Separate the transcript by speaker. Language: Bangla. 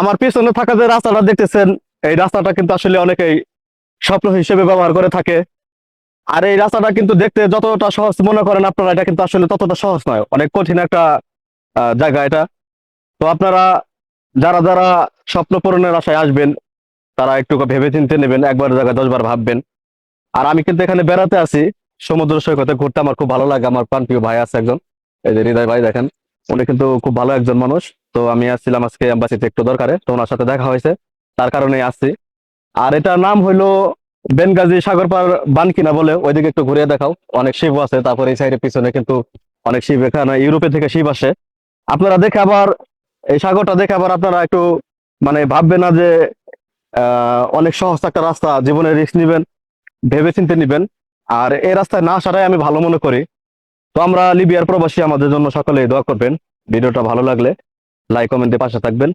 Speaker 1: আমার পেছনে থাকা যে রাস্তাটা দেখতেছেন, এই রাস্তাটা কিন্তু আসলে অনেকেই স্বপ্ন হিসেবে ব্যবহার করে থাকে। আর এই রাস্তাটা কিন্তু দেখতে যতটা সহজ মনে করেন আপনারা, এটা কিন্তু আসলে ততটা সহজ নয়। অনেক কঠিন একটা জায়গা এটা। তো আপনারা যারা যারা স্বপ্ন পূরণের আশায় আসবেন, তারা একটু ভেবে চিন্তে নেবেন, একবার জায়গায় দশবার ভাববেন। আর আমি কিন্তু এখানে বেড়াতে আছি সমুদ্র সৈকতে ঘুরতে আমার খুব ভালো লাগে। আমার প্রাণপ্রিয় ভাই আছে একজন। এই যে হৃদয় ভাই দেখেন। উনি কিন্তু খুব ভালো একজন মানুষ। তো আমি আসছিলাম আজকে এম্বাসিতে একটু দরকারে, তো ওনার সাথে দেখা হয়েছে। তার কারণে আসছি। আর এটার নাম হইল বেনগাজি সাগরপার বানকিনা বলে, ওইদিকে একটু ঘুরিয়ে দেখাও। অনেক শিব আছে, তারপরে এই সাইডের পিছনে কিন্তু অনেক শিব এখানে ইউরোপে থেকে শিব আসে। আপনারা দেখে আবার, এই সাগরটা দেখে আবার আপনারা একটু মানে ভাববেন না যে অনেক সহজ একটা রাস্তা জীবনে রিস্ক নিবেন ভেবে চিন্তে নিবেন। আর এই রাস্তায় না আসাটাই আমি ভালো মনে করি। তো আমরা লিবিয়ার প্রবাসী আমাদের জন্য সকলে দোয়া করবেন। ভিডিওটা ভালো লাগলে লাইক কমেন্টে পাশে থাকবেন।